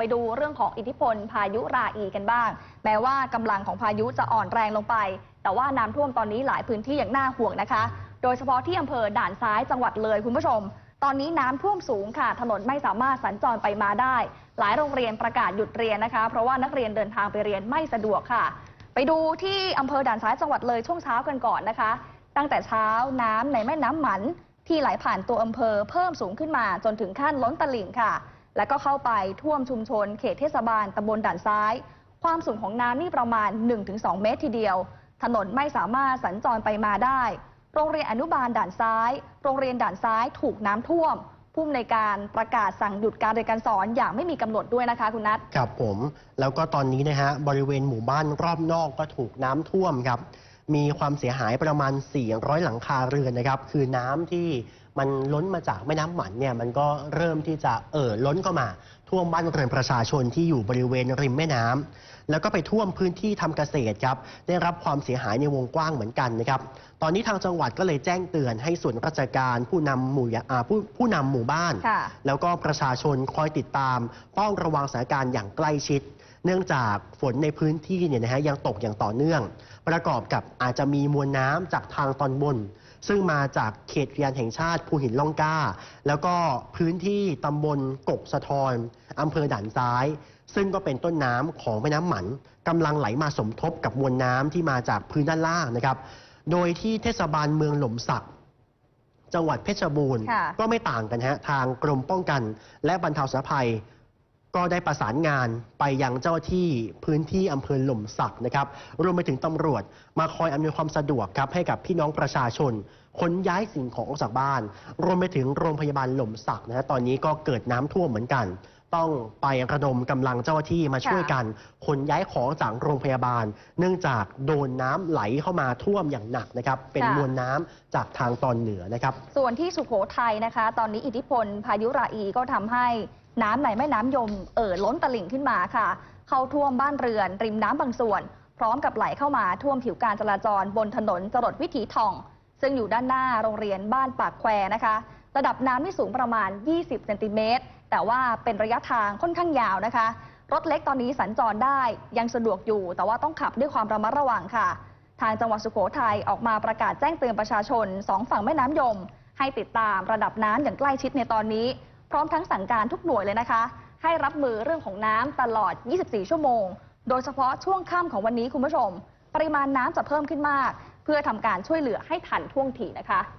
ไปดูเรื่องของอิทธิพล พายุราอีกันบ้าง แม้ว่ากำลังของพายุจะอ่อนแรงลงไป แต่ว่าน้ำท่วมตอนนี้หลายพื้นที่อย่างน่าห่วงนะคะ โดยเฉพาะที่อำเภอด่านซ้ายจังหวัดเลยคุณผู้ชม ตอนนี้น้ำท่วมสูงค่ะ ถนนไม่สามารถสัญจรไปมาได้ หลายโรงเรียนประกาศหยุดเรียนนะคะ เพราะว่านักเรียนเดินทางไปเรียนไม่สะดวกค่ะ ไปดูที่อำเภอด่านซ้ายจังหวัดเลยช่วงเช้ากันก่อนนะคะ ตั้งแต่เช้าน้ำในแม่น้ำหมันที่ไหลผ่านตัวอำเภอเพิ่มสูงขึ้นมาจนถึงขั้นล้นตลิ่งค่ะ แล้วก็เข้าไปท่วมชุมชนเขตเทศบาลตำบลด่านซ้าย ความสูงของน้ำนี่ประมาณ 1-2 เมตรทีเดียว ถนนไม่สามารถสัญจรไปมาได้ โรงเรียนอนุบาลด่านซ้าย โรงเรียนด่านซ้ายถูกน้ำท่วมผู้อำนวยการประกาศสั่งหยุดการเรียนการสอนอย่างไม่มีกำหนดด้วยนะคะคุณนัทครับผม แล้วก็ตอนนี้นะฮะบริเวณหมู่บ้านรอบนอกก็ถูกน้ำท่วมครับ มีความเสียหายประมาณ 400 หลังคาเรือนนะครับ คือน้ำที่มันล้นมาจากแม่น้ำหมันเนี่ยมันก็เริ่มที่จะเอ่อล้นเข้ามา ท่วมบ้านเรือนประชาชนที่อยู่บริเวณริมแม่น้ำแล้วก็ไปท่วมพื้นที่ทำเกษตรครับได้รับความเสียหายในวงกว้างเหมือนกันนะครับตอนนี้ทางจังหวัดก็เลยแจ้งเตือนให้ส่วนราชการผู้นำหมู่ยอ่าผู้ผู้นำหมู่บ้าน ค่ะ แล้วก็ประชาชนคอยติดตามเฝ้าระวังสถานการณ์อย่างใกล้ชิด เนื่องจากฝนในพื้นที่เนี่ยนะฮะยังตกอย่างต่อเนื่อง ประกอบกับอาจจะมีมวลน้ำจากทางตอนบน ซึ่งมาจากเขตอุทยานแห่งชาติภูหินล่องกล้า แล้วก็พื้นที่ตำบลกกสะทอนอำเภอด่านซ้าย ซึ่งก็เป็นต้นน้ำของแม่น้ำหมันกำลังไหลมาสมทบกับมวลน้ำที่มาจากพื้นด้านล่างนะครับ โดยที่เทศบาลเมืองหล่มสักจังหวัดเพชรบูรณ์ค่ะก็ไม่ต่างกันฮะทางกรมป้องกัน และบรรเทาสาธารณภัย ก็ได้ประสานงานไปยังเจ้าหน้าที่พื้นที่อำเภอหล่มสักนะครับ รวมไปถึงตำรวจมาคอยอำนวยความสะดวกครับให้กับพี่น้องประชาชนขนย้ายสิ่งของออกจากบ้าน รวมไปถึงโรงพยาบาลหล่มสักนะฮะตอนนี้ก็เกิดน้ำท่วมเหมือนกัน ต้องไประดมกำลังเจ้าหน้าที่มาช่วยกันขนย้ายของจากโรงพยาบาล เนื่องจากโดนน้ำไหลเข้ามาท่วมอย่างหนักนะครับ เป็นค่ะ มวลน้ำจากทางตอนเหนือนะครับ ส่วนที่สุโขทัยนะคะ ตอนนี้อิทธิพลพายุราอีก็ทำให้ น้ำในแม่น้ำยมเอ่อล้นตลิ่งขึ้นมาค่ะ เข้าท่วมบ้านเรือน ริมน้ำบางส่วน พร้อมกับไหลเข้ามาท่วมผิวการจราจรบนถนนจรดวิถีทอง ซึ่งอยู่ด้านหน้าโรงเรียนบ้านปากแควนะคะ ระดับน้ำที่สูงประมาณ 20 เซนติเมตร แต่ว่าเป็นระยะทางค่อนข้างยาวนะคะ รถเล็กตอนนี้สัญจรได้ยังสะดวกอยู่ แต่ว่าต้องขับด้วยความระมัดระวังค่ะ ทางจังหวัดสุโขทัยออกมาประกาศแจ้งเตือนประชาชนสองฝั่งแม่น้ำยม ให้ติดตามระดับน้ำอย่างใกล้ชิดในตอนนี้ พร้อมทั้งสั่งการทุกหน่วยเลยนะคะ ให้รับมือเรื่องของน้ำตลอด 24 ชั่วโมง โดยเฉพาะช่วงค่ำของวันนี้คุณผู้ชม ปริมาณน้ำจะเพิ่มขึ้นมาก เพื่อทำการช่วยเหลือให้ทันท่วงทีนะคะ